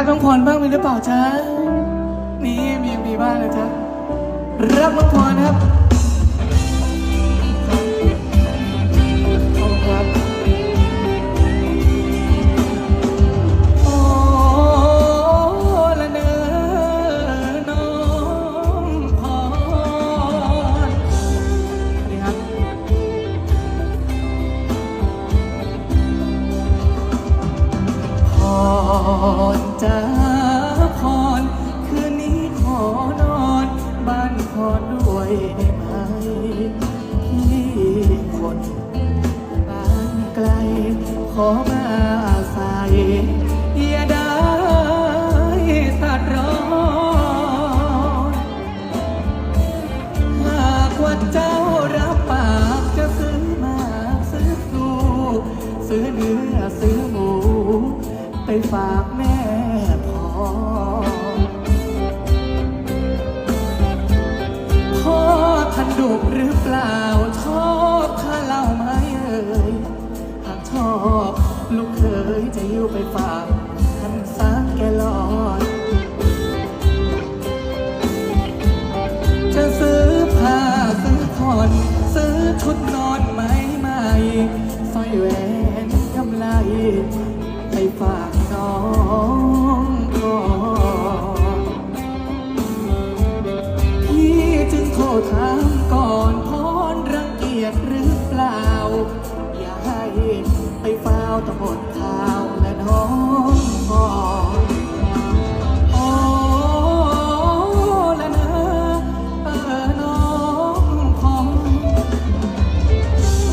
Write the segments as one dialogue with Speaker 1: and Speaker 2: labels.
Speaker 1: รักน้องพรบ้างมีหรือเปล่าจ๊ะนี่มีมีบ้างนะจ๊ะรักน้องพรครับ รจ้าพร คืนนี้ขอนอนบ้านพรด้วยได้ไหมพี่คนบ้านไกลขอมาอาศัย ฝากแม่พอพ่อท่านดุหรือเปล่าชอบข้าเล่าไหมเอ่ยหากชอบลูกเคยจะยิ้วไปฝากท่านสักแกลอดจะซื้อผ้าซื้อผ่อนซื้อชุดนอนไหมใหม่สร้อยแหวนกำไลไปฝาก ทรถามก่อนพรรังเกียจหรือเปล่า อย่าให้ไปเฝ้าตะบดข่าวและน้องก่อนโอ้ละนะเออน้องพอง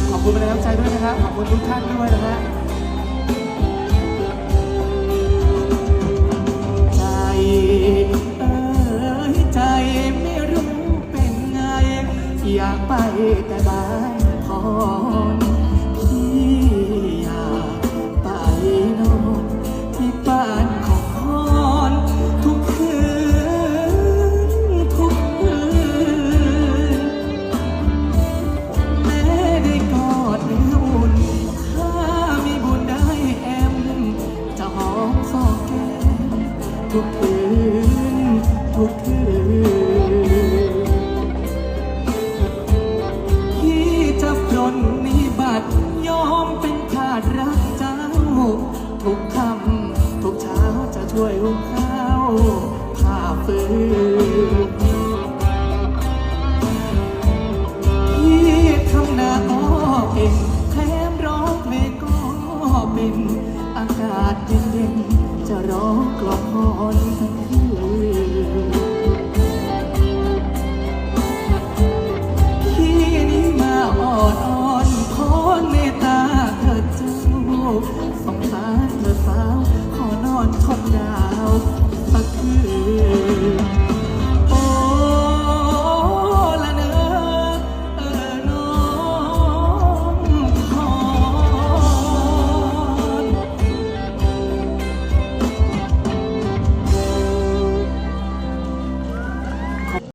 Speaker 1: ขอบคุณเป็นกำลังใจด้วยนะครับ ขอบคุณทุกท่านด้วยนะฮะ แต่บ้านพร ผ้